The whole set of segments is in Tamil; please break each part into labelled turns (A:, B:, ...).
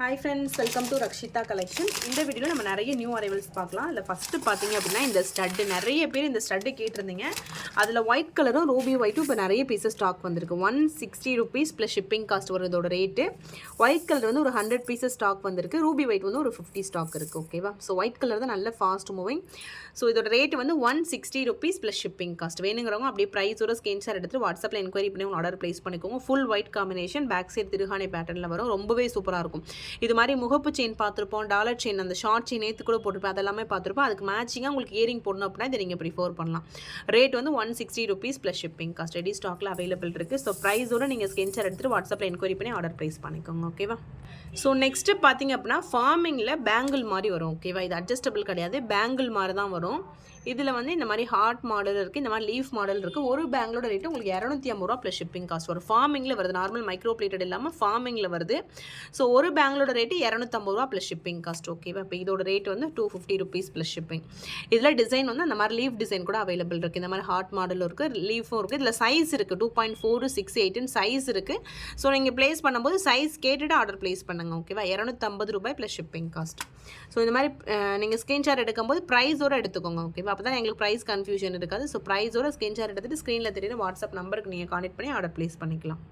A: Hi friends welcome to Rakshitha collection இந்த வீடியோவில் நம்ம நிறைய நியூ அரைவல்ஸ் பார்க்கலாம். இல்லை ஃபஸ்ட்டு பார்த்தீங்க அப்படின்னா இந்த ஸ்டட்டு நிறைய பேர் இந்த ஸ்டட்டு கேட்டிருந்தீங்க. அதில் ஒயிட் கலரும் ரூபி ஒயிட்டும் இப்போ நிறைய பீஸஸ் ஸ்டாக் வந்திருக்கு. One sixty rupees plus shipping cost வரும் இதோட ரேட்டு ஒயிட் கலர் வந்து ஒரு ஹண்ட்ரட் பீஸஸ் ஸ்டாக் வந்திருக்கு. ரூபி ஒயிட் வந்து ஒரு ஃபிஃப்டி ஸ்டாக் இருக்குது ஓகேவா ஸோ ஒயிட் கலர் தான் நல்ல ஃபாஸ்ட் மூவிங் ஸோ இதோட ரேட் வந்து one sixty rupees plus shipping cost வேணுங்கிறவங்க அப்படியே ப்ரைஸோட ஸ்கிரீன்ஷாட் எடுத்து வாட்ஸ்அப்பில் என்கொயரி பண்ணி உங்கள் ஆர்டர் ப்ளேஸ் பண்ணிக்கோங்க. Full white combination back side திருஹானை பேட்டர்னில் வரும். ரொம்பவே சூப்பராக இருக்கும். இது மாதிரி முகப்பு செயின் பார்த்துருப்போம் டாலர் செயின் அந்த ஷார்ட் செயின் நேற்று கூட போட்டிருப்போம் அதெல்லாமே பார்த்துருப்போம். அதுக்கு மேட்சிங்காக உங்களுக்கு இயரிங் போடணும் அப்படின்னா இதை நீங்கள் ப்ரிஃபோர் பண்ணலாம். ரேட் வந்து one sixty rupees plus shipping cost ready ஸ்டாக்கில் அவைலபிள் இருக்குது ஸோ ப்ரைஸோட நீங்கள் ஸ்கிரீன்ஷாட் எடுத்துட்டு வாட்ஸ்அப்பில் என்கொயரி பண்ணி ஆர்டர் ப்ரைஸ் பண்ணிக்கோங்க ஓகேவா ஸோ நெக்ஸ்ட்டு பார்த்தீங்க அப்படின்னா ஃபார்மிங்கில் பேங்கிள் மாதிரி வரும் ஓகேவா இது அட்ஜஸ்டபிள் கிடையாது. பேங்கிள் மாதிரி தான் வரும். இதில் வந்து இந்த மாதிரி ஹார்ட் மாடல் இருக்குது இந்த மாதிரி லீஃப் மாடல் இருக்குது ஒரு பேங்களோட ரேட்டு உங்களுக்கு இரநூத்தி ஐம்பது ரூபா ப்ளஸ் ஷிப்பிங் காஸ்ட் வரும் ஃபார்மிங்கில் வருது. நார்மல் மைக்ரோ பிளேட்டட் இல்லாமல் ஃபார்மிங்கில் வருது. ஸோ ஒரு பேங்களோட ரேட்டு இரநூத்தம்பது ரூபா ப்ளஸ் ஷிப்பிங் காஸ்ட் ஓகேவா இப்போ இதோட ரேட் வந்து two fifty rupees plus shipping இதில் டிசைன் வந்து அந்த மாதிரி லீஃப் டிசைன் கூட அவைலபிள் இருக்குது இந்த மாதிரி ஹார்ட் மாடலும் இருக்குது லீஃபும் இருக்குது இதில் சைஸ் இருக்குது டூ பாயிண்ட் ஃபோர் சிக்ஸ் எயிட்டுன்னு சைஸ் இருக்குது ஸோ நீங்கள் ப்ளேஸ் பண்ணும்போது சைஸ் கேட்டுட்டு ஆர்டர் ப்ளேஸ் பண்ணுங்க ஓகேவா இரநூத்தம்பது ரூபாய் ப்ளஸ் ஷிப்பிங் காஸ்ட் ஸோ இந்த மாதிரி நீங்கள் ஸ்க்ரீன்ஷாட் எடுக்கும்போது ப்ரைஸோட எடுத்துக்கோங்க ஓகேவா அப்போ தான் எங்களுக்கு ப்ரைஸ் கன்ஃபியூஷன் இருக்காது. ஸோ ப்ரைஸோட ஸ்க்ரீன்ஷாட் எடுத்துட்டு ஸ்க்ரீனில் தெரியுற வாட்ஸ்அப் நம்பருக்கு நீங்கள் கான்டெக்ட் பண்ணி ஆர்டர் ப்ளேஸ் பண்ணிக்கலாம்.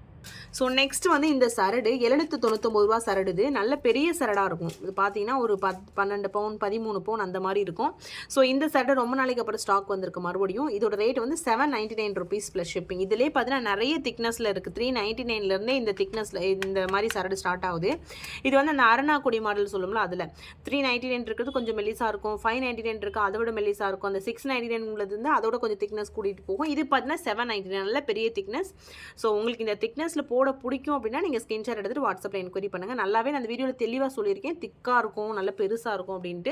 A: ஸோ நெக்ஸ்ட் வந்து இந்த சரடு எழுநூற்று தொண்ணூத்தொம்பது ரூபா சரடுது நல்ல பெரிய சரடாக இருக்கும். இது பார்த்தீங்கன்னா ஒரு பத் பன்னெண்டு பவுன் பதிமூணு பவுன் அந்த மாதிரி இருக்கும். ஸோ இந்த சரடு ரொம்ப நாளைக்கு அப்புறம் ஸ்டாக் வந்திருக்கு மறுபடியும். இதோட ரேட் வந்து seven ninety nine rupees plus shipping இதிலே பார்த்தீங்கன்னா நிறைய திக்னஸில் இருக்குது த்ரீ நைன்ட்டி நைன்லேருந்தே இந்த திக்னஸில் இந்த மாதிரி சரடு ஸ்டார்ட் ஆகுது. இது வந்து அந்த அரணாக்குடி மாடல் சொல்லும்ல அதில். த்ரீ நைன்ட்டி நைன் இருக்கிறது கொஞ்சம் மெல்லிசாக இருக்கும். ஃபைவ் நைன்ட்டி நைன் இருக்குது அதை விட மெலிசாக இருக்கும். அந்த சிக்ஸ் நைன்ட்டி நைன் உள்ளது வந்து அதோட கொஞ்சம் திக்னஸ் கூட்டிகிட்டு போகும். இது பார்த்தீங்கன்னா செவன் நைன்ட்டி நைன் நல்ல பெரிய திக்னஸ் ஸோ உங்களுக்கு இந்த திக்னஸ் திக்னஸில் போட பிடிக்கும் அப்படின்னா நீங்கள் ஸ்கிரீன்ஷாட் எடுத்துட்டு வாட்ஸ்அப்பில் என்கொயரி பண்ணுங்கள் நல்லாவே நான் அந்த வீடியோவில் தெளிவாக சொல்லியிருக்கேன். திக்காக இருக்கும் நல்ல பெருசாக இருக்கும் அப்படின்ட்டு.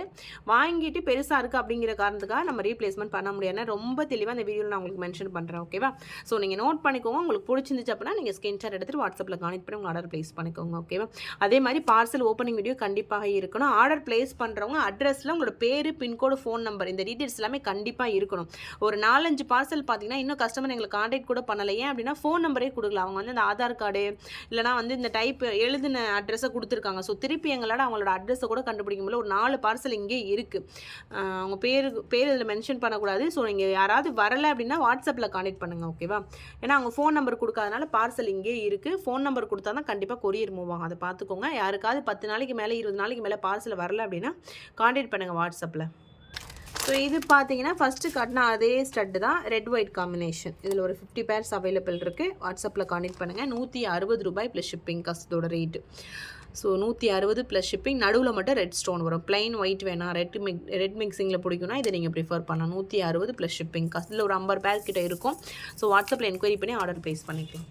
A: வாங்கிட்டு பெருசாக இருக்குது அப்படிங்கிற காரணத்துக்காக நம்ம ரீப்ளேஸ்மெண்ட் பண்ண முடியாது. ரொம்ப தெளிவாக அந்த வீடியோவில் நான் உங்களுக்கு மென்ஷன் பண்ணுறேன் ஓகேவா ஸோ நீங்கள் நோட் பண்ணிக்கோங்க. உங்களுக்கு பிடிச்சிருந்துச்சு அப்படின்னா நீங்கள் ஸ்கிரீன்ஷாட் எடுத்துட்டு வாட்ஸ்அப்பில் கான்டெக்ட் பண்ணி உங்கள் ஆர்டர் ப்ளேஸ் பண்ணிக்கோங்க ஓகேவா அதே மாதிரி பார்சல் ஓப்பனிங் வீடியோ கண்டிப்பாக இருக்கணும். ஆர்டர் ப்ளேஸ் பண்ணுறவங்க அட்ரஸில் உங்களோட பேர் பின்கோடு ஃபோன் நம்பர் இந்த டீட்டெயில்ஸ் எல்லாமே கண்டிப்பாக இருக்கணும். ஒரு நாலஞ்சு பார்சல் பார்த்தீங்கன்னா இன்னும் கஸ்டமர் எங்களுக்கு கான்டாக்ட் கூட பண்ணலை. ஏன் அப்படின்னா ஃபோன் நம்பரே கொடுக்கல. அவங்க வந்து அந்த ஆதார் கார்டு இல்லைனா வந்து இந்த டைப் எழுதின அட்ரஸை கொடுத்துருக்காங்க. ஸோ திருப்பி எங்களால் அவங்களோட அட்ரஸை கூட கண்டுபிடிக்க முடியல. ஒரு நாலு பார்சல் இங்கே இருக்குது அவங்க பேர் பேர் இதில் மென்ஷன் பண்ணக்கூடாது. ஸோ நீங்கள் யாராவது வரலை அப்படின்னா வாட்ஸ்அப்பில் காண்டக்ட் பண்ணுங்கள் ஓகேவா ஏன்னா அவங்க ஃபோன் நம்பர் கொடுக்காதனால பார்சல் இங்கே இருக்குது ஃபோன் நம்பர் கொடுத்தா தான் கண்டிப்பாக கொரியர் மூவ் ஆகும். அதை பார்த்துக்கோங்க. யாருக்காவது பத்து நாளைக்கு மேலே இருபது நாளைக்கு மேலே பார்சல் வரல அப்படின்னா கான்டெக்ட் பண்ணுங்கள் வாட்ஸ்அப்பில் ஸோ இது பார்த்தீங்கன்னா ஃபஸ்ட்டு காட்டினா அதே ஸ்டட்டு தான் ரெட் ஒயிட் காம்பினேஷன் இதில் ஒரு ஃபிஃப்டி பேர்ஸ் அவைலபிள் இருக்குது வாட்ஸ்அப்பில் கான்டெக்ட் பண்ணுங்கள் நூற்றி அறுபது ரூபாய் ப்ளஸ் ஷிப்பிங் காசத்தோட ரேட்டு ஸோ நூற்றி அறுபது ப்ளஸ் ஷிப்பிங் நடுவில் மட்டும் ரெட் ஸ்டோன் வரும். பிளைன் ஒயிட் வேணாம் ரெட் மிக் ரெட் மிக்சிங்கில் பிடிக்கும்னா இதை நீங்கள் ப்ரிஃபர் பண்ணலாம். நூற்றி அறுபது ப்ளஸ் ஷிப்பிங் காசு இதில் ஒரு ஐம்பது பேர் கிட்ட இருக்கும். ஸோ வாட்ஸ்அப்பில் என்கொயரி பண்ணி ஆர்டர் ப்ளேஸ் பண்ணிக்கலாம்.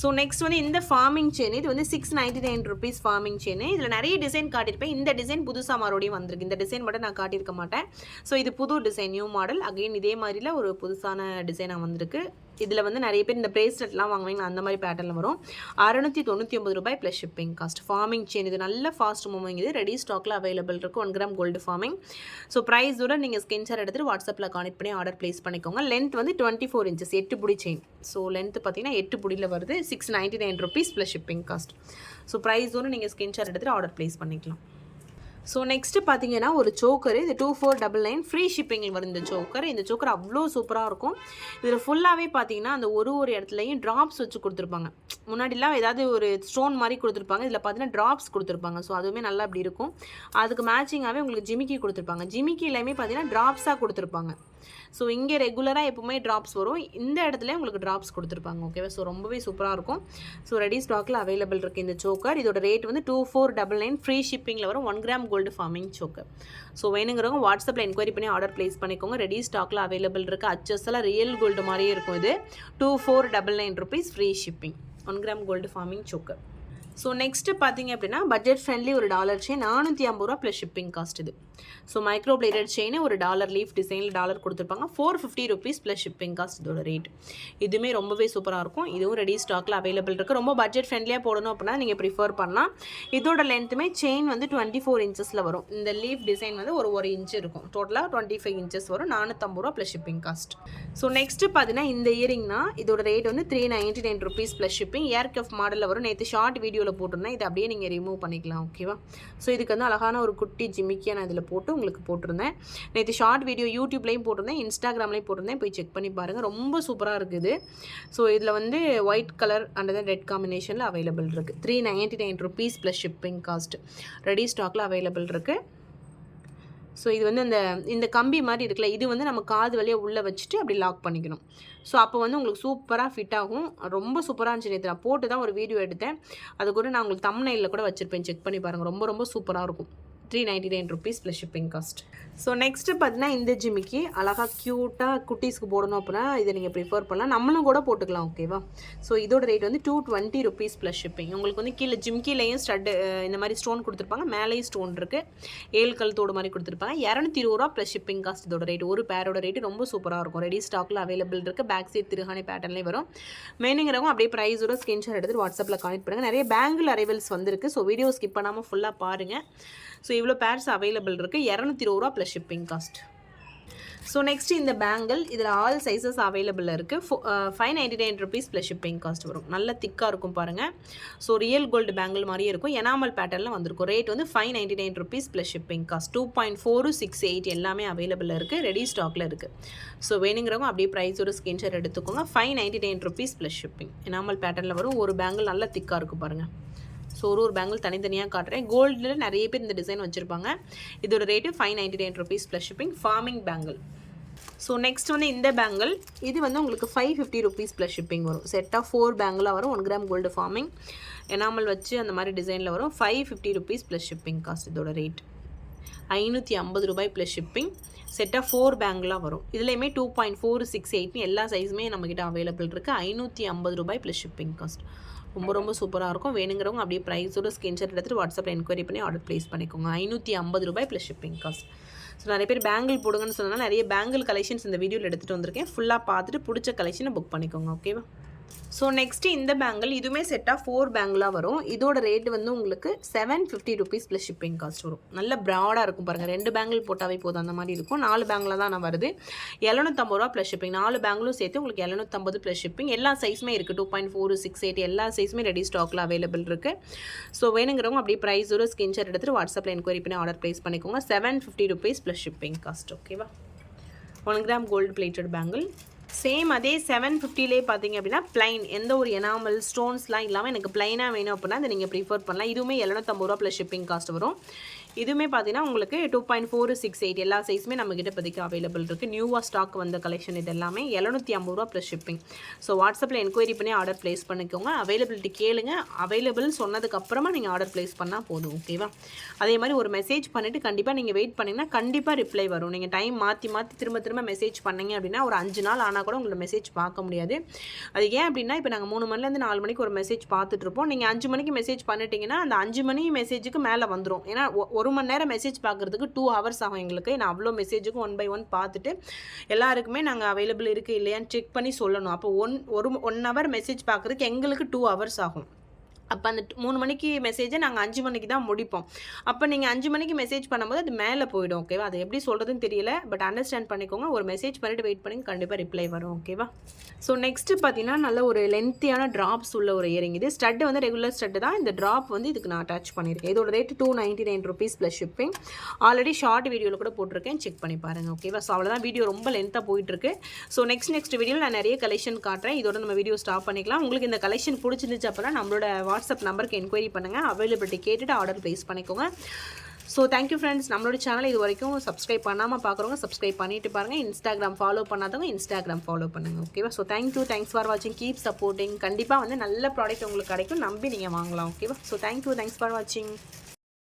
A: ஸோ நெக்ஸ்ட் வந்து இந்த ஃபார்மிங் செயின் இது வந்து six ninety nine rupees forming chain இதில் நிறைய டிசைன் காட்டியிருப்பேன். இந்த டிசைன் புதுசாக மறுபடியும் வந்திருக்கு. இந்த டிசைன் மட்டும் நான் காட்டியிருக்க மாட்டேன். ஸோ இது புது டிசைன் நியூ மாடல் அகைன் இதே மாதிரில ஒரு புதுசான டிசைனாக வந்திருக்கு. இதில் வந்து நிறைய பேர் இந்த பிரேஸ்லெட்லாம் வாங்குவீங்க அந்த மாதிரி பேட்டர்னில் வரும். அறுநூற்றி தொண்ணூற்றி ஒம்பது ரூபாய் plus shipping cost forming chain இது நல்ல ஃபாஸ்ட் மூவிங் இது ரெடி ஸ்டாக்கில் அவைலபிள் இருக்குது one gram gold forming so ப்ரைஸோட நீங்கள் ஸ்கிரீன்ஷாட் எடுத்துகிட்டு வாட்ஸ்அப்பில் கான்டெக்ட் பண்ணி ஆர்டர் ப்ளேஸ் பண்ணிக்கோங்க. லென்த் வந்து டுவெண்ட்டி ஃபோர் இன்ச்சஸ் எட்டு புடி செயின் ஸோ லென்த் பார்த்தீங்கன்னா எட்டு புடியில் வருது. Six ninety nine rupees plus shipping cost so ப்ரைஸோடு நீங்கள் ஸ்கிரீன்ஷாட் எடுத்துகிட்டு ஆர்டர் ப்ளேஸ் பண்ணிக்கலாம். ஸோ நெக்ஸ்ட்டு பார்த்தீங்கன்னா ஒரு சோக்கர் இது two four double nine free ஷிப்பிங்கில் வரும் இந்த சோக்கர் இந்த சோக்கர் அவ்வளோ சூப்பராக இருக்கும். இதில் ஃபுல்லாகவே பார்த்தீங்கன்னா அந்த ஒரு ஒரு இடத்துலையும் ட்ராப்ஸ் வச்சு கொடுத்துருப்பாங்க. முன்னாடிலாம் ஏதாவது ஒரு ஸ்டோன் மாதிரி கொடுத்துருப்பாங்க. இதில் பார்த்தீங்கன்னா ட்ராப்ஸ் கொடுத்துருப்பாங்க. ஸோ அதுவுமே நல்லா அப்படி இருக்கும். அதுக்கு மேட்சிங்காகவே உங்களுக்கு ஜிமிக்கி கொடுத்துருப்பாங்க. ஜிமிக்கிலையுமே பார்த்தீங்கன்னா ட்ராப்ஸாக கொடுத்துருப்பாங்க. ஸோ இங்கே ரெகுலராக எப்போவுமே ட்ராப்ஸ் வரும். இந்த இடத்துல உங்களுக்கு ட்ராப்ஸ் கொடுத்துருப்பாங்க. ஓகேவா ஸோ ரொம்பவே சூப்பராக இருக்கும். ஸோ ரெடி ஸ்டாக்கில் அவைலபிள் இருக்குது இந்த சோக்கர் இதோட ரேட் வந்து two four double nine free ஷிப்பிங்கில் வரும். One gram gold gold forming சோக்கு ஸோ வேணுங்கிறவங்க வாட்ஸ்அப்பில் என்கொயரி பண்ணி ஆர்டர் ப்ளேஸ் பண்ணிக்கோங்க. ரெடி ஸ்டாக்கில் அவைலபிள் இருக்குது அச்சஸ்லாம் ரியல் கோல்டு மாதிரியே இருக்கும் இது. Two four double nine rupees free shipping one gram gold forming சோக்கு ஸோ நெக்ஸ்ட்டு பார்த்தீங்க அப்படின்னா பட்ஜெட் ஃப்ரெண்ட்லி ஒரு டாலர் செயின் நானூற்றி ஐம்பது ரூபா ப்ளஸ் ஷிப்பிங் காஸ்ட் இது. ஸோ மைக்ரோ பிளேடட் செயின் ஒரு டாலர் லீஃப் டிசைனில் டாலர் கொடுத்துருப்பாங்க. Four fifty rupees plus shipping cost இதோட ரேட் இதுவுமே ரொம்பவே சூப்பராக இருக்கும். இதுவும் ரெடி ஸ்டாக்கில் அவைலபிள் இருக்குது ரொம்ப பட்ஜெட் ஃப்ரெண்ட்லியாக போடணும் அப்படின்னா நீங்கள் ப்ரிஃபர் பண்ணலாம். இதோட லென்த்துமே செயின் வந்து டுவெண்ட்டி ஃபோர் இன்ச்சஸில் வரும். இந்த லீஃப் டிசைன் வந்து ஒரு ஒரு இன்ச்சு இருக்கும். டோட்டலாக டுவெண்ட்டி ஃபைவ் இன்ச்சஸ் வரும் நானூற்றம்பது ரூபா plus shipping cost so next பார்த்தீங்கன்னா இந்த இயரிங்னா இதோட ரேட் வந்து three ninety nine rupees plus shipping ear cuff மாடலில் வரும். நேற்று ஷார்ட் வீடியோவில் வீடியோவில் போட்டிருந்தேன். இதை அப்படியே நீங்கள் ரிமூவ் பண்ணிக்கலாம் ஓகேவா ஸோ இதுக்கு வந்து அழகான ஒரு குட்டி ஜிமிக்கியை நான் இதில் போட்டு உங்களுக்கு போட்டிருந்தேன். நேற்று ஷார்ட் வீடியோ யூடியூப்லேயும் போட்டிருந்தேன் இன்ஸ்டாகிராம்லேயும் போட்டிருந்தேன். போய் செக் பண்ணி பாருங்கள் ரொம்ப சூப்பராக இருக்குது. ஸோ இதில் வந்து white colour and then red காம்பினேஷனில் அவைலபிள் இருக்குது three ninety nine rupees plus shipping cost ready ஸ்டாக்கில் அவைலபிள் இருக்குது ஸோ இது வந்து அந்த இந்த கம்பி மாதிரி இருக்குல்ல இது வந்து நம்ம காது வழியாக உள்ளே வச்சுட்டு அப்படி லாக் பண்ணிக்கணும். ஸோ அப்போ வந்து உங்களுக்கு சூப்பராக ஃபிட் ஆகும். ரொம்ப சூப்பராக இருந்துச்சு நேற்று நான் போட்டு தான் ஒரு வீடியோ எடுத்தேன். அது கூட நான் உங்களுக்கு தம்னையில் கூட வச்சுருப்பேன். செக் பண்ணி பாருங்கள் ரொம்ப ரொம்ப சூப்பராக இருக்கும். Three ninety nine rupees plus shipping cost so next பார்த்தீங்கன்னா இந்த ஜிமிக்கி அழகாக க்யூட்டாக குட்டீஸ்க்கு போடணும் அப்படின்னா இதை நீங்கள் ப்ரிஃபர் பண்ணலாம். நம்மளும் கூட போட்டுக்கலாம் ஓகேவா ஸோ இதோட ரேட் வந்து two twenty rupees plus shipping உங்களுக்கு வந்து கீழே ஜிம்கிலையும் ஸ்டட்டு இந்த மாதிரி ஸ்டோன் கொடுத்துருப்பாங்க. மேலேயும் ஸ்டோன் இருக்குது ஏழு கழுத்தோடு மாதிரி கொடுத்துருப்பாங்க. இரநூத்தி இருபது ரூபா ப்ளஸ் ஷிப்பிங் காஸ்ட் இதோட ரேட் ஒரு பேரோட ரேட்டு ரொம்ப சூப்பராக இருக்கும். ரெடி ஸ்டாக்கில் அவைலபிள் இருக்குது பேக் சைட் திருஹானி பேட்டர்லேயும் வரும். மெயினுங்கிறவங்க அப்படியே ப்ரைஸோட ஸ்கிரீன்ஷாட் எடுத்துட்டு வாட்ஸ்அப்பில் கனெக்ட் பண்ணுங்கள் நிறைய பேங்கிள் அரைவல்ஸ் வந்திருக்கு. ஸோ வீடியோ ஸ்கிப் பண்ணாமல் ஃபுல்லாக பாருங்கள் ஸோ இவ்வளோ பேர்ஸ் அவைலபிள் இருக்குது இரநூத்தி இருபது ரூபா plus shipping cost so next இந்த பேங்கிள் இதில் ஆல் சைஸஸ் அவைலபிள் இருக்குது four five ninety nine rupees plus shipping cost வரும். நல்ல திக்காக இருக்கும் பாருங்கள் ஸோ ரியல் கோல்டு பேங்கிள் மாதிரியே இருக்கும். எனாமல் பேட்டர்னில் வந்திருக்கும். ரேட் வந்து five ninety nine rupees plus shipping cost two point four six eight எல்லாமே அவைலபிள் இருக்குது ரெடி ஸ்டாக்கில் இருக்குது ஸோ வேணுங்கிறவங்க அப்படியே ப்ரைஸோட ஸ்கிரீன்ஷாட் எடுத்துக்கோங்க. Five ninety nine rupees plus shipping enamel பேட்டர்னில் வரும். ஒரு பேங்கிள் நல்ல திக்காக இருக்கும் பாருங்கள் ஸோ ஒரு ஒரு பேங்கிள் தனித்தனியாக காட்டுறேன் கோல்டில் நிறைய பேர் இந்த டிசைன் வச்சுருப்பாங்க. இதோட rate five ninety nine rupees plus shipping forming bangle so next வந்து இந்த பேங்கிள் இது வந்து உங்களுக்கு five fifty rupees plus shipping வரும். செட்டாக ஃபோர் பேங்கிளாக வரும். One gram gold forming enamel வச்சு அந்த மாதிரி டிசைனில் வரும். Five fifty rupees plus shipping cost இதோட ரேட் ஐநூற்றி ஐம்பது ரூபாய் ப்ளஸ் ஷிப்பிங் செட்டாக ஃபோர் பேங்கிளாக வரும். இதுலேயுமே டூ பாயிண்ட் ஃபோர் சிக்ஸ் எயிட்னு எல்லா சைஸுமே நம்மக்கிட்ட அவைலபிள் இருக்குது ஐநூற்றி ஐம்பது ரூபாய் ப்ளஸ் ஷிப்பிங் காஸ்ட் ரொம்ப ரொம்ப சூப்பராக இருக்கும். வேணுங்கிறவங்க அப்படியே ப்ரைஸோட ஸ்கிரீன்ஷாட் எடுத்துகிட்டு வாட்ஸ்அப்பில் என்கொயரி பண்ணி ஆர்டர் ப்ளேஸ் பண்ணிக்கோங்க. ஐநூற்றி ஐம்பது ரூபாய் ப்ளஸ் ஷிப்பிங் காஸ்ட் ஸோ நிறைய பேர் பேங்கிள் போடுங்கன்னு சொன்னால் நிறைய பேங்கிள் கலெக்ஷன்ஸ் இந்த வீடியோவில் எடுத்துகிட்டு வந்திருக்கேன். ஃபுல்லாக பார்த்துட்டு பிடிச்ச கலெக்ஷனை புக் பண்ணிக்கோங்க ஓகேவா ஸோ நெக்ஸ்ட்டு இந்த பேங்கிள் இதுவுமே செட்டாக ஃபோர் பேங்கிளாக வரும். இதோட ரேட் வந்து உங்களுக்கு seven fifty rupees plus shipping cost வரும். நல்ல ப்ராடாக இருக்கும் பாருங்கள் ரெண்டு பேங்கிள் போட்டாவே போதும். அந்த மாதிரி இருக்கும். நாலு பேங்கில் தான் நான் வருது. எழுநூற்றம்பது ரூபா ப்ளஸ் ஷிப்பிங் நாலு பேங்கிலும் சேர்த்து உங்களுக்கு எழுநூற்றம்பது ப்ளஸ் ஷிப்பிங் எல்லா சைஸுமே இருக்குது two point four six eight எல்லா சைஸுமே ரெடி ஸ்டாக்கில் அவைலபிள் இருக்குது ஸோ வேணுங்கிறவங்க அப்படியே ப்ரைஸோட ஸ்கிரீன்ஷாட் எடுத்துகிட்டு வாட்ஸ்அப்பில் என்கொயரி பண்ணி ஆர்டர் ப்ளேஸ் பண்ணிக்கோங்க. Seven fifty rupees plus shipping cost ஓகேவா one gram gold plated bangle same அதே செவன் ஃபிஃப்டிலே பார்த்தீங்க அப்படின்னா பிளைன் எந்த ஒரு எனாமல் ஸ்டோன்ஸ்லாம் இல்லாமல் எனக்கு பிளைனாக வேணும் அப்படின்னா அதை நீங்கள் ப்ரிஃபர் பண்ணலாம். இதுவுமே எழுநூத்தம்பது ரூபா ப்ளஸ் ஷிப்பிங் காஸ்ட் வரும். இதுவுமே பார்த்தீங்கன்னா உங்களுக்கு two point four six eight எல்லா சைஸுமே நம்மக்கிட்ட இப்போதைக்கு அவைலபிள் இருக்குது நியூவாக ஸ்டாக் வந்த கலெக்ஷன் இது எல்லாமே எழுநூற்றி ஐம்பது ரூபா ப்ளஸ் ஷிப்பிங் ஸோ வாட்ஸ்அப்பில் என்கொயரி பண்ணி ஆர்டர் ப்ளேஸ் பண்ணிக்கோங்க. அவைலபிலிட்டி கேளுங்க. அவைலபிள் சொன்னதுக்கப்புறமா நீங்கள் ஆர்டர் ப்ளேஸ் பண்ணால் போதும் ஓகேவா அதே மாதிரி ஒரு மெசேஜ் பண்ணிவிட்டு கண்டிப்பாக நீங்கள் வெயிட் பண்ணிங்கன்னா கண்டிப்பாக ரிப்ளை வரும். நீங்கள் டைம் மாற்றி மாற்றி திரும்ப திரும்ப மெசேஜ் பண்ணீங்க அப்படின்னா ஒரு அஞ்சு நாள் ஆனால் கூட உங்களை மெசேஜ் பார்க்க முடியாது. அது ஏன் அப்படின்னா இப்போ நாங்கள் மூணு மணிலேருந்து நாலு மணிக்கு ஒரு மெசேஜ் பார்த்துட்ருப்போம் நீங்கள் அஞ்சு மணிக்கு மெசேஜ் பண்ணிட்டீங்கன்னா அந்த அஞ்சு மணி மெசேஜுக்கு மேலே வந்துடும் ஏன்னா ஒரு மணி நேரம் மெசேஜ் பார்க்குறதுக்கு டூ ஹவர்ஸ் ஆகும் எங்களுக்கு. நான் அவ்வளோ மெசேஜுக்கும் ஒன் பை ஒன் பார்த்துட்டு எல்லாருக்குமே நாங்கள் அவைலபிள் இருக்குது இல்லையான்னு செக் பண்ணி சொல்லணும். அப்போ ஒன் ஒரு ஒன் ஹவர் மெசேஜ் பார்க்குறதுக்கு எங்களுக்கு டூ ஹவர்ஸ் ஆகும். அப்போ அந்த மூணு மணிக்கு மெசேஜை நாங்கள் அஞ்சு மணிக்கு தான் முடிப்போம். அப்போ நீங்கள் அஞ்சு மணிக்கு மெசேஜ் பண்ணும்போது அது மேலே போயிடும் ஓகேவா அது எப்படி சொல்கிறதுன்னு தெரியல பட் அண்டர்ஸ்டாண்ட் பண்ணிக்கோங்க. ஒரு மெசேஜ் பண்ணிவிட்டு வெயிட் பண்ணி கண்டிப்பாக ரிப்ளை வரும் ஓகேவா ஸோ நெக்ஸ்ட்டு பார்த்தீங்கன்னா நல்ல ஒரு லென்த்தியான ட்ராப்ஸ் உள்ள ஒரு இயரிங் இது ஸ்டட்டு வந்து ரெகுலர் ஸ்டட்டு தான். இந்த ட்ராப் வந்து இதுக்கு நான் அட்டாச் பண்ணியிருக்கேன். இதோட rate two ninety nine rupees plus shipping already short வீடியோவில் கூட போட்டிருக்கேன். செக் பண்ணி பாருங்கள் ஓகேவா ஸோ அவ்வளோதான் வீடியோ ரொம்ப லென்த்தாக போயிட்டுருக்கு. ஸோ நெக்ஸ்ட் நெக்ஸ்ட் வீடியோவில் நான் நிறைய கலெக்ஷன் காட்டுறேன். இதோட நம்ம வீடியோ ஸ்டாப் பண்ணிக்கலாம். உங்களுக்கு இந்த கலெக்ஷன் பிடிச்சிருந்துச்சு அப்படின்னா நம்மளோட வாட்ஸ்அப் நம்பருக்கு என்கொயரி பண்ணுங்கள் அவைலபிலிட்டி கேட்டுட்டு ஆர்டர் ப்ளேஸ் பண்ணிக்கோங்க. ஸோ தேங்க்யூ ஃப்ரெண்ட்ஸ் நம்மளோட சேனல் இது வரைக்கும் சப்ஸ்கிரைப் பண்ணாமல் பார்க்குறவங்க சப்ஸ்கிரைப் பண்ணிட்டு பாருங்கள் இன்ஸ்டாகிராம் ஃபாலோ பண்ணாதவங்க இன்ஸ்டாகிராம் ஃபாலோ பண்ணுங்கள் ஓகேவா so thank you thanks for வாட்சிங் கீப் சப்போர்ட்டிங் கண்டிப்பாக வந்து நல்ல ப்ராடக்ட் உங்களுக்கு கிடைக்கும். நம்பி நீங்கள் வாங்கலாம். ஓகேவா ஸோ தேங்க்யூ தேங்க்ஸ் ஃபார் வாட்சிங்